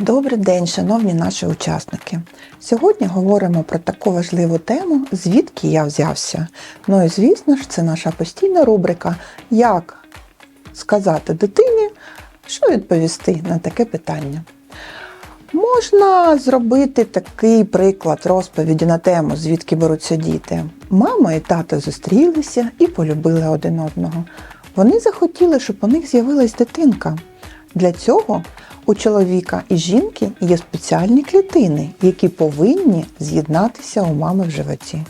Добрий день, шановні наші учасники. Сьогодні говоримо про таку важливу тему, звідки я взявся. Ну і звісно ж, це наша постійна рубрика Як сказати дитині, що відповісти на таке питання. Можна зробити такий приклад розповіді на тему, звідки беруться діти. Мама і тато зустрілися і полюбили один одного. Вони захотіли, щоб у них з'явилась дитинка. Для цього у чоловіка і жінки є спеціальні клітини, які повинні з'єднатися у мами в животі.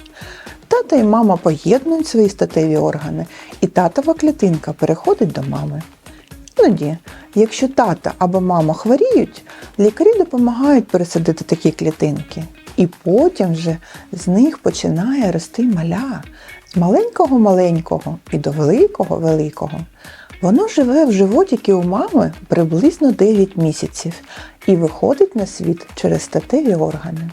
Тато і мама поєднують свої статеві органи, і татова клітинка переходить до мами. Іноді, якщо тата або мама хворіють, лікарі допомагають пересадити такі клітинки. І потім вже з них починає рости маля з маленького маленького і до великого великого. Воно живе в животіки у мами приблизно 9 місяців і виходить на світ через статеві органи.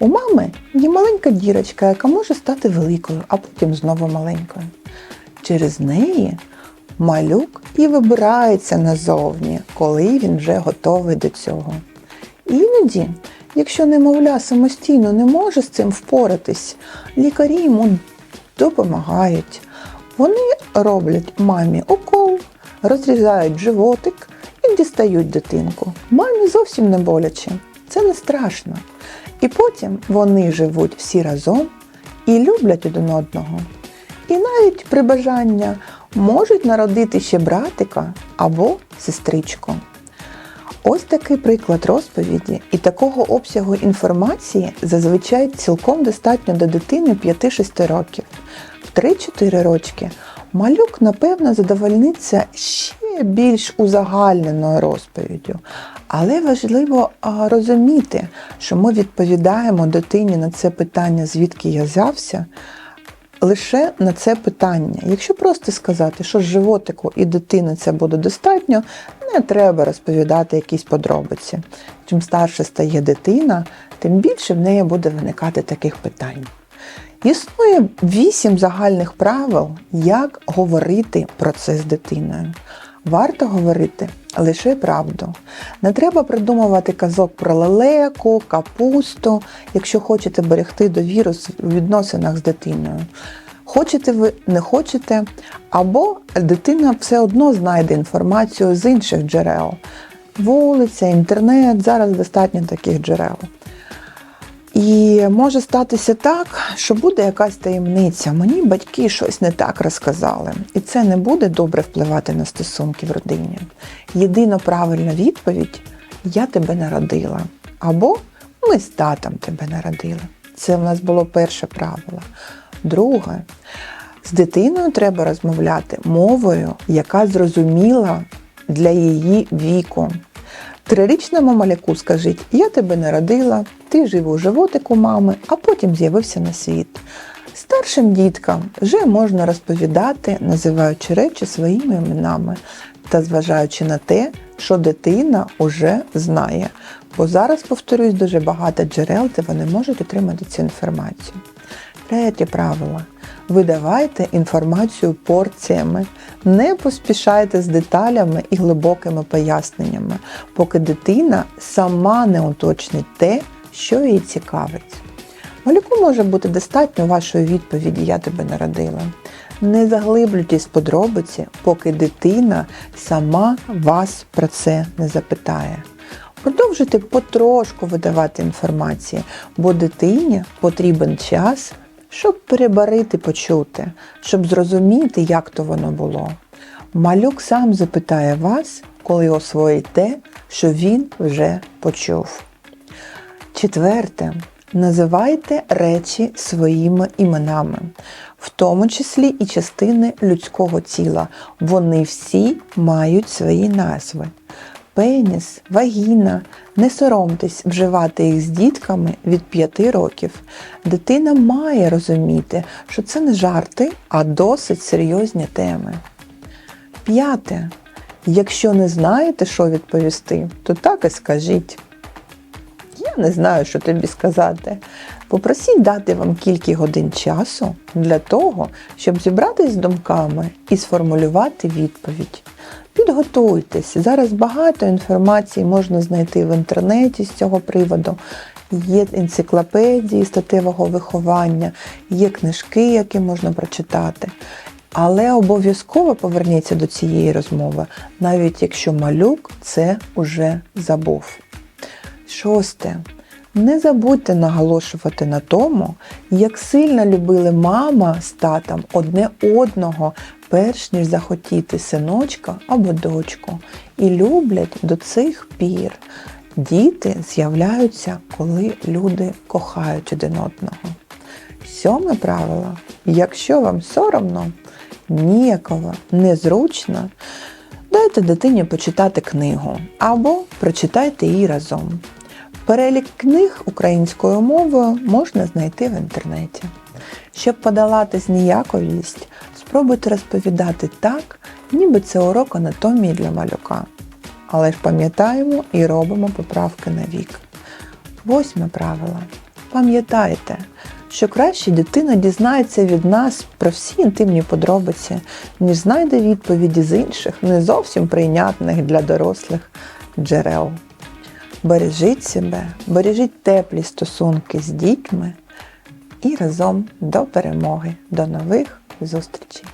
У мами є маленька дірочка, яка може стати великою, а потім знову маленькою. Через неї малюк і вибирається назовні, коли він вже готовий до цього. Іноді, якщо немовля самостійно не може з цим впоратись, лікарі йому допомагають. Вони роблять мамі укол, розрізають животик і дістають дитинку. Мамі зовсім не боляче, це не страшно. І потім вони живуть всі разом і люблять один одного. І навіть при бажанні можуть народити ще братика або сестричку. Ось такий приклад розповіді і такого обсягу інформації зазвичай цілком достатньо до дитини 5-6 років. В 3-4 рочки малюк, напевно, задовольниться ще більш узагальненою розповіддю. Але важливо розуміти, що ми відповідаємо дитині на це питання, звідки я взявся, лише на це питання. Якщо просто сказати, що животику і дитини це буде достатньо, не треба розповідати якісь подробиці. Чим старше стає дитина, тим більше в неї буде виникати таких питань. Існує вісім загальних правил, як говорити про це з дитиною. Варто говорити лише правду. Не треба придумувати казок про лелеку, капусту, якщо хочете берегти довіру у відносинах з дитиною. Хочете ви, не хочете, або дитина все одно знайде інформацію з інших джерел. Вулиця, інтернет, зараз достатньо таких джерел. І може статися так, що буде якась таємниця. Мені батьки щось не так розказали. І це не буде добре впливати на стосунки в родині. Єдина правильна відповідь я тебе народила. Або ми з татом тебе народили. Це в нас було перше правило. Друге, з дитиною треба розмовляти мовою, яка зрозуміла для її віку. Трирічному маляку скажіть, я тебе народила, ти жив у животику мами, а потім з'явився на світ. Старшим діткам вже можна розповідати, називаючи речі своїми іменами та зважаючи на те, що дитина уже знає. Бо зараз, повторюсь, дуже багато джерел, де вони можуть отримати цю інформацію. Третє правило. Видавайте інформацію порціями. Не поспішайте з деталями і глибокими поясненнями, поки дитина сама не уточнить те, що її цікавить. Малюку може бути достатньо вашої відповіді Я тебе народила. Не заглиблюйтесь в подробиці, поки дитина сама вас про це не запитає. Продовжуйте потрошку видавати інформацію, бо дитині потрібен час, щоб перебарити почути, щоб зрозуміти, як то воно було. Малюк сам запитає вас, коли освоїть те, що він вже почув. Четверте. Називайте речі своїми іменами, в тому числі і частини людського тіла. Вони всі мають свої назви. Пеніс, вагіна. Не соромтесь вживати їх з дітками від 5 років. Дитина має розуміти, що це не жарти, а досить серйозні теми. П'яте. Якщо не знаєте, що відповісти, то так і скажіть. Я не знаю, що тобі сказати. Попросіть дати вам кілька годин часу для того, щоб зібратись з думками і сформулювати відповідь. Підготуйтесь. Зараз багато інформації можна знайти в інтернеті з цього приводу. Є енциклопедії статевого виховання, є книжки, які можна прочитати. Але обов'язково поверніться до цієї розмови, навіть якщо малюк це уже забув. Шосте. Не забудьте наголошувати на тому, як сильно любили мама з татом одне одного, перш ніж захотіти синочка або дочку. І люблять до цих пір. Діти з'являються, коли люди кохають один одного. Сьоме правило. Якщо вам соромно, ніяково, незручно, дайте дитині почитати книгу або прочитайте її разом. Перелік книг українською мовою можна знайти в інтернеті. Щоб подолати зніяковість, спробуйте розповідати так, ніби це урок анатомії для малюка. Але ж пам'ятаємо і робимо поправки на вік. Восьме правило. Пам'ятайте, що краще дитина дізнається від нас про всі інтимні подробиці, ніж знайде відповіді з інших, не зовсім прийнятних для дорослих джерел. Бережіть себе, бережіть теплі стосунки з дітьми і разом до перемоги. До нових зустрічей!